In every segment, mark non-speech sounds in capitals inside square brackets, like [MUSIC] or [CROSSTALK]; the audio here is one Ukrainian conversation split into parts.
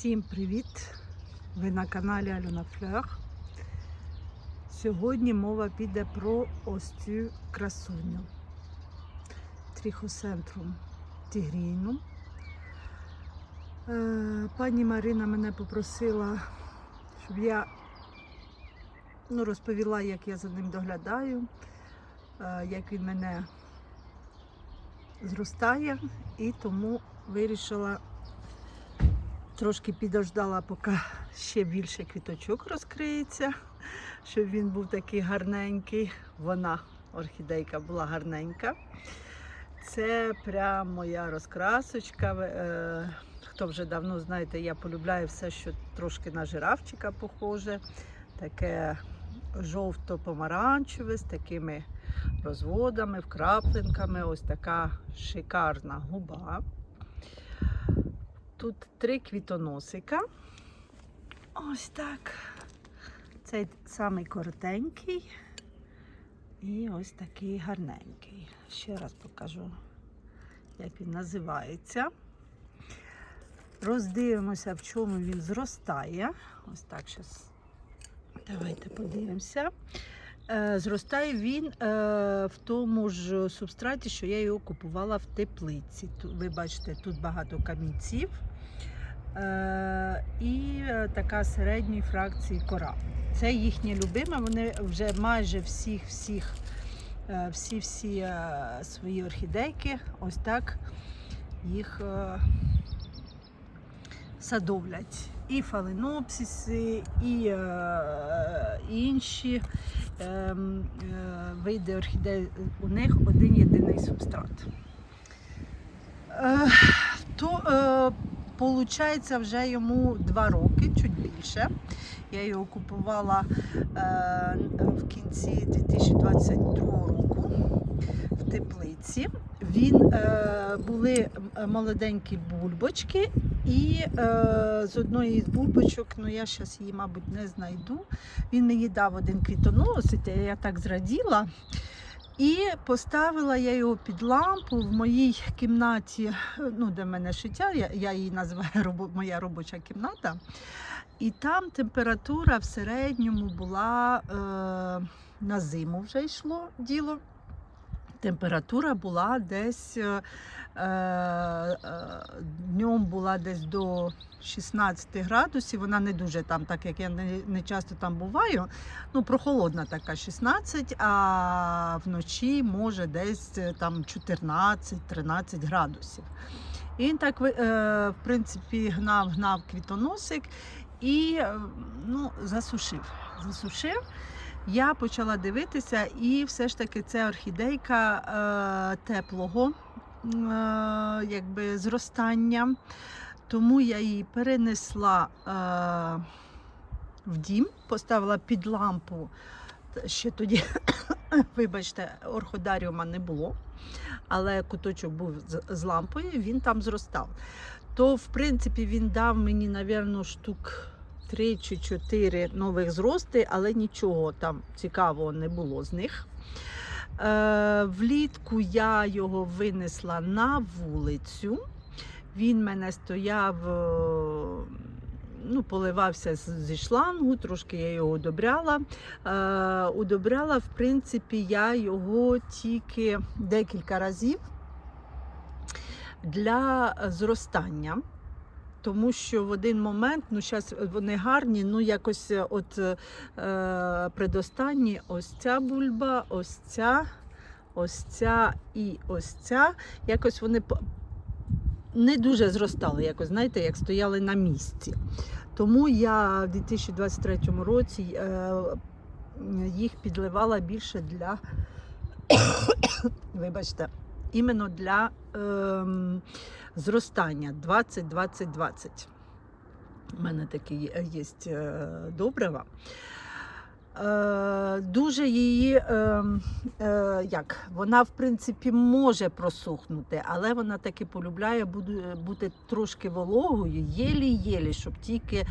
Всім привіт! Ви на каналі Альона Флер. Сьогодні мова піде про ось цю красуню. Тріхоцентрум Тігрійну. Е, Пані Марина мене попросила, щоб я ну, розповіла, як я за ним доглядаю, е, як він мене зростає, і тому вирішила Трошки підождала, поки ще більше квіточок розкриється, щоб він був такий гарненький. Вона, орхідейка, була гарненька. Це прям моя розкрасочка. Е, хто вже давно знаєте, я полюбляю все, що трошки на жирафчика похоже. Таке жовто-помаранчеве з такими розводами, вкрапленками. Ось така шикарна губа. Тут три квітоносика. Ось так. Цей самий коротенький. І ось такий гарненький. Ще раз покажу, як він називається. Роздивимося, в чому він зростає. Ось так зараз. Давайте подивимося. Е, Зростає він е, в тому ж субстраті, що я його купувала в теплиці. Ви бачите, тут багато камінців і е, така середньої фракції кора. Це їхнє любиме. Вони вже майже всіх, всіх, е, всі, всі е, свої орхідейки, ось так їх е, садовлять. І фаленопсиси, і е, інші ем, е, види орхідей. У них один єдиний субстрат. Е, то е, Получається вже йому два роки, чуть більше. Я його купувала е, в кінці 2022 року в теплиці. Він е, були молоденькі бульбочки, і е, з одної з бульбочок, ну я зараз її, мабуть, не знайду. Він мені дав один квітоносик, і я так зраділа. І поставила я його під лампу в моїй кімнаті, ну, де в мене шиття, я, я її називаю [LAUGHS] моя робоча кімната. І там температура в середньому була е, на зиму вже йшло діло. Температура була десь е, е, днем була десь до 16 градусів. Вона не дуже там, так як я не, не часто там буваю. Ну, прохолодна така 16, а вночі може десь е, там 14-13 градусів. І він так, е, в принципі, гнав, гнав квітоносик і е, ну, засушив. засушив. Я почала дивитися, і все ж таки це орхідейка е, теплого е, якби, зростання. Тому я її перенесла е, в дім, поставила під лампу. Ще тоді, [COUGHS] вибачте, орходаріума не було, але куточок був з, лампою, він там зростав. То, в принципі, він дав мені, напевно, штук 3 чи 4 нових зрости, але нічого там цікавого не було з них. Е, влітку я його винесла на вулицю. Він мене стояв, е, ну, поливався зі шлангу, трошки я його удобряла. Е, удобряла, в принципі, я його тільки декілька разів для зростання. Тому що в один момент, ну зараз вони гарні, ну якось е, от е, предостанні ось ця бульба, ось ця, ось ця і ось ця. Якось вони не дуже зростали, якось, знаєте, як стояли на місці. Тому я в 2023 році е, їх підливала більше для, [COUGHS] вибачте, іменно для ем, зростання 20-20-20. У мене такі є е, добрива. Е, дуже її, е, е, як, вона в принципі може просухнути, але вона таки полюбляє бути трошки вологою, єлі-єлі, щоб тільки е,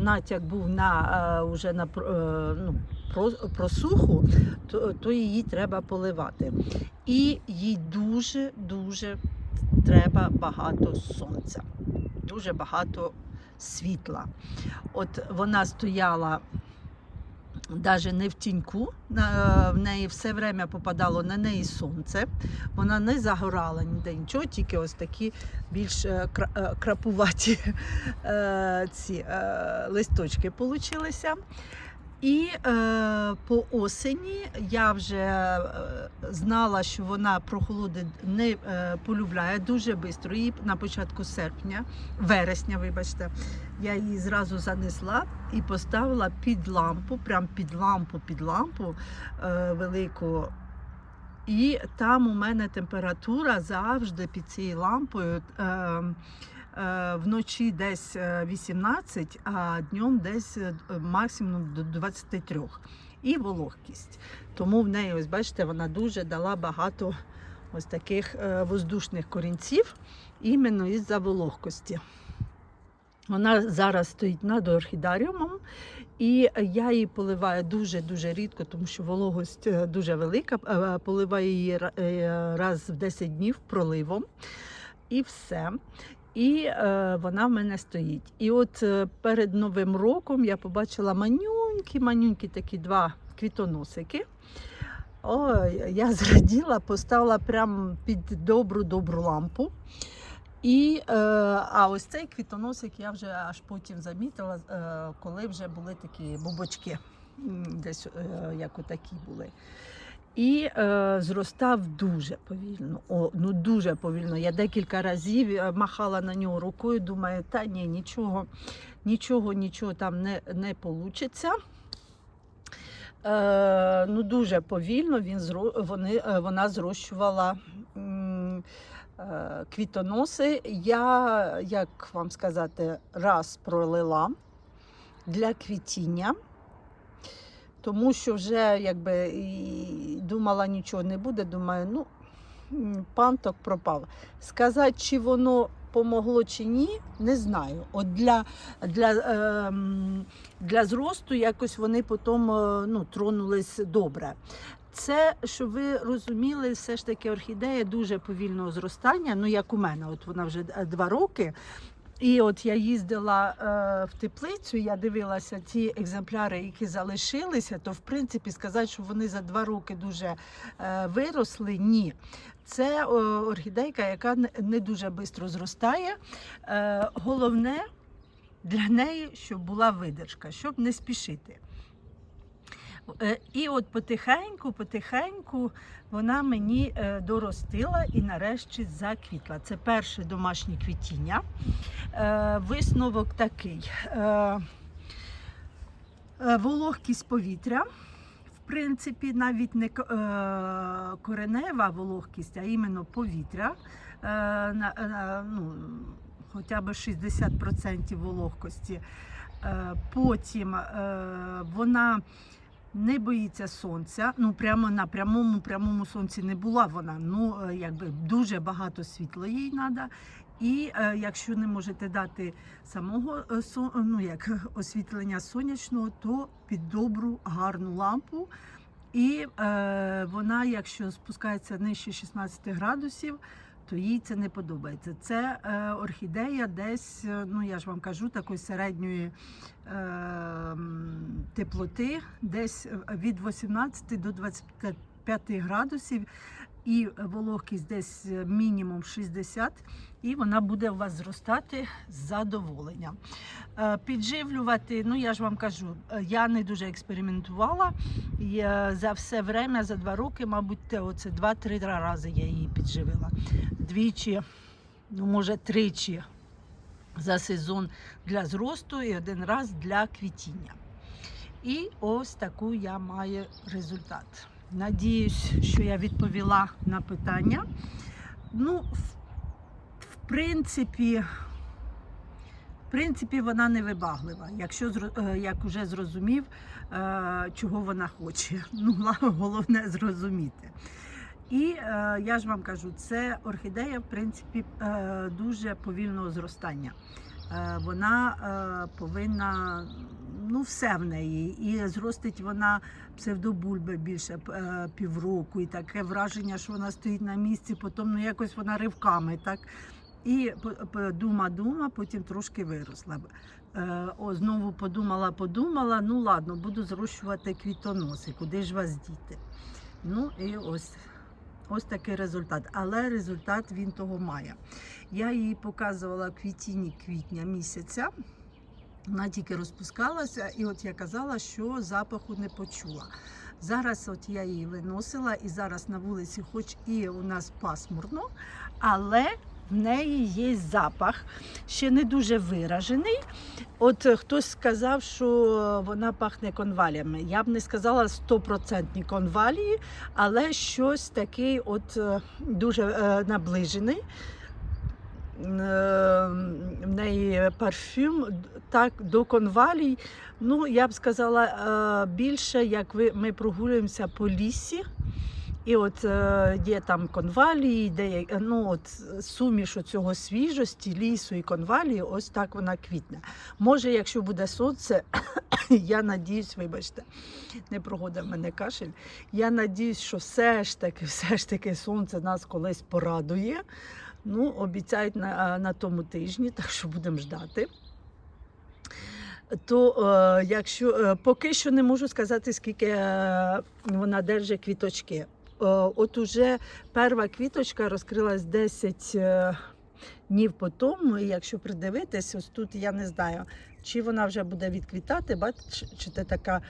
натяк був на, е, уже на е, ну, просуху, то, то її треба поливати. І їй дуже-дуже треба багато сонця, дуже багато світла. От вона стояла навіть не в тіньку, в неї все время попадало на неї сонце. Вона не загорала ніде нічого, тільки ось такі більш е, е, крапуваті [LAUGHS] е, ці листочки получилися. І е, по осені я вже е, знала, що вона прохолоди не е, полюбляє дуже швидко. Її на початку серпня, вересня, вибачте, я її зразу занесла і поставила під лампу, прям під лампу, під лампу е, велику. І там у мене температура завжди під цією лампою. Е, Вночі десь е, 18, а днем десь е, максимум до 23. І вологкість. Тому в неї, ось бачите, вона дуже дала багато ось таких е, воздушних корінців іменно із-за вологкості. Вона зараз стоїть над орхідаріумом, і я її поливаю дуже-дуже рідко, тому що вологость е, дуже велика. Е, Поливаю її е, раз в 10 днів проливом. І все. І е, вона в мене стоїть. І от е, перед Новим роком я побачила манюнькі, манюнькі такі два квітоносики. Ой, я [LAUGHS] зраділа, поставила прямо під добру-добру лампу. І, е, а ось цей квітоносик я вже аж потім замітила, е, коли вже були такі бубочки, десь е, як отакі були. І е, зростав дуже повільно. О, ну дуже повільно. Я декілька разів е, махала на нього рукою, думаю, та ні, нічого, нічого, нічого там не, не вийде. Е, ну, дуже повільно він зро... вони, е, вона зрощувала е, квітоноси. Я, як вам сказати, раз пролила для квітіння, тому що вже якби і думала, нічого не буде. Думаю, ну панток пропав. Сказати, чи воно помогло чи ні, не знаю. От для, для, ем, для зросту якось вони потім е, ну, тронулись добре. Це, щоб ви розуміли, все ж таки орхідея дуже повільного зростання. Ну, як у мене, от вона вже е, два роки. І от я їздила е, в теплицю, я дивилася ті екземпляри, які залишилися, то в принципі сказати, що вони за два роки дуже е, виросли, ні. Це орхідейка, яка не- не дуже швидко зростає. Е, головне для неї, щоб була видержка, щоб не спішити. Е, І от потихеньку, потихеньку вона мені е, доростила і нарешті заквітла. Це перше домашнє квітіння. Е, Висновок такий. Вологкість повітря. В принципі, навіть не коренева вологкість, а іменно повітря. Ну, хоча б 60% вологкості. Потім вона не боїться сонця. Ну прямо на прямому прямому сонці не була вона. Ну е, якби дуже багато світла їй треба. І е, якщо не можете дати самого е, ну, як, [LAUGHS] освітлення сонячного, то під добру гарну лампу. І е, вона, якщо спускається нижче 16 градусів, то їй це не подобається. Це е, орхідея десь, е, ну я ж вам кажу, такої середньої е, теплоти, десь від 18 до 25 градусів, і вологкість десь е, мінімум 60, і вона буде у вас зростати з задоволенням. Е, Підживлювати, ну я ж вам кажу, е, я не дуже експериментувала. Я за все время, за два роки, мабуть, оце два-три рази я її підживила. Двічі, ну може тричі за сезон для зросту і один раз для квітіння. І ось таку я маю результат. Надіюсь, що я відповіла на питання. Ну, в, принципі, в принципі, вона не вибаглива, якщо е, як вже зрозумів, е, чого вона хоче. [LAUGHS] Ну, головне [LAUGHS] зрозуміти. І е, я ж вам кажу, це орхідея, в принципі, дуже повільного зростання. Вона повинна, ну, все в неї. І зростить вона псевдобульби більше е, півроку, і таке враження, що вона стоїть на місці, потім ну, якось вона ривками так І дума-дума, потім трошки виросла. Е, О, знову подумала, подумала, ну ладно, буду зрощувати квітоноси, куди ж вас діти. Ну і ось, ось такий результат. Але результат він того має. Я її показувала в квітіні квітня місяця. Вона тільки розпускалася, і от я казала, що запаху не почула. Зараз от я її виносила, і зараз на вулиці, хоч і у нас пасмурно, але в неї є запах, ще не дуже виражений. От хтось сказав, що вона пахне конваліями. Я б не сказала 100% конвалії, але щось такий от е, дуже е, наближений. Е, В неї парфюм так до конвалій. Ну, я б сказала е, більше, як ви, ми прогулюємося по лісі. І от е, є там конвалії, де ну, от, суміш цього свіжості, лісу і конвалії, ось так вона квітне. Може, якщо буде сонце, [COUGHS] я надіюсь, вибачте, не прогода в мене кашель. Я надіюсь, що все ж таки, все ж таки сонце нас колись порадує. Ну, обіцяють на, на тому тижні, так що будемо ждати. То е, якщо е, поки що не можу сказати, скільки е, вона держить квіточки. Е, от уже перша квіточка розкрилась 10 е, днів по тому. І якщо придивитись, ось тут я не знаю, чи вона вже буде відквітати, бачите, така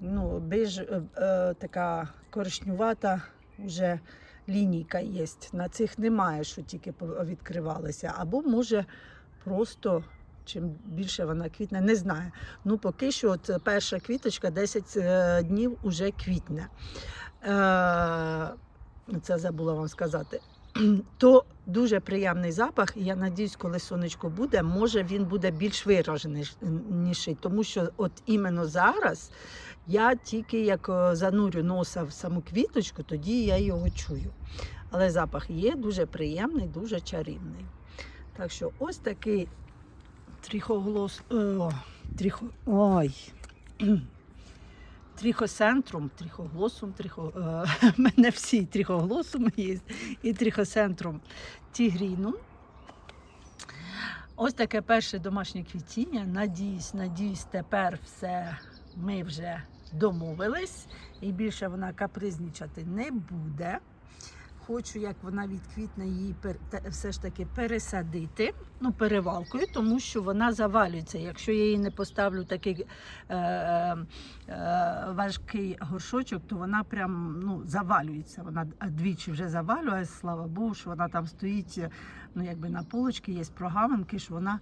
ну, биж, е, е, така коричнювата вже лінійка є. На цих немає, що тільки відкривалися. Або може просто чим більше вона квітне, не знаю. Ну, поки що, от перша квіточка 10 е, днів уже квітне. Е, Це забула вам сказати. [CLEARS THROAT] То дуже приємний запах, я надіюсь, коли сонечко буде, може він буде більш вираженіший, тому що от іменно зараз я тільки як е, занурю носа в саму квіточку, тоді я його чую. Але запах є дуже приємний, дуже чарівний. Так що ось такий трихоглос. О, трихо, ой. Трихоцентрум, трихоглосум, тріхо... е, [LAUGHS] в мене всі тріхоглосом є, і тріхоцентром тігрінум. Ось таке перше домашнє квітіння. Надіюсь, надіюсь, тепер все ми вже домовились, і більше вона капризнічати не буде. Хочу, як вона відквітне, її все ж таки пересадити, ну, перевалкою, тому що вона завалюється. Якщо я її не поставлю такий е, е, е, важкий горшочок, то вона прям ну, завалюється. Вона двічі вже завалює, слава Богу, що вона там стоїть ну, якби на полочці, є прогавинки, що вона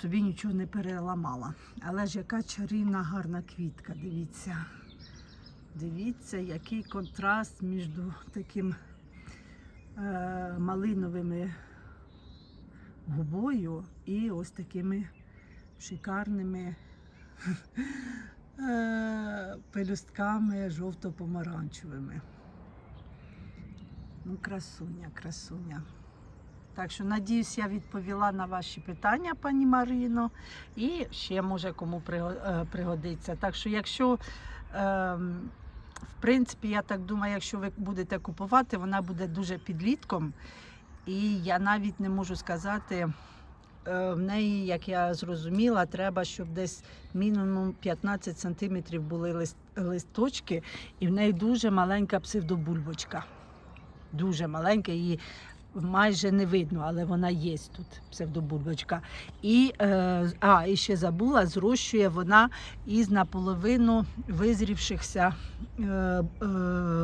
собі нічого не переламала. Але ж яка чарівна гарна квітка, дивіться. Дивіться, який контраст між таким малиновими губою і ось такими шикарними [LAUGHS] е, пелюстками жовто-помаранчевими. Ну, красуня, красуня. Так що, надіюсь, я відповіла на ваші питання, пані Марино, і ще може кому е, пригодиться. Так що, якщо ем, в принципі, я так думаю, якщо ви будете купувати, вона буде дуже підлітком. І я навіть не можу сказати, е, в неї, як я зрозуміла, треба, щоб десь мінімум 15 см були лист- листочки, і в неї дуже маленька псевдобульбочка. Дуже маленька, її майже не видно, але вона є тут, псевдобульбочка. І, е, а, і ще забула, зрощує вона із наполовину визрівшихся е, е,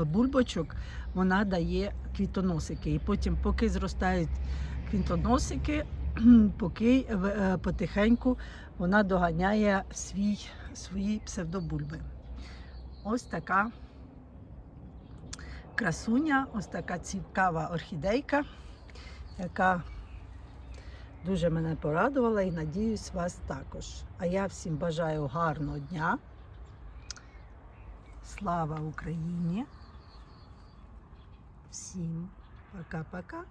бульбочок, вона дає квітоносики. І потім, поки зростають квітоносики, [CLEARS THROAT] поки е, потихеньку вона доганяє свій, свої псевдобульби. Ось така красуня, ось така цікава орхідейка, яка дуже мене порадувала і надіюсь вас також. А я всім бажаю гарного дня. Слава Україні! Всім пока-пока!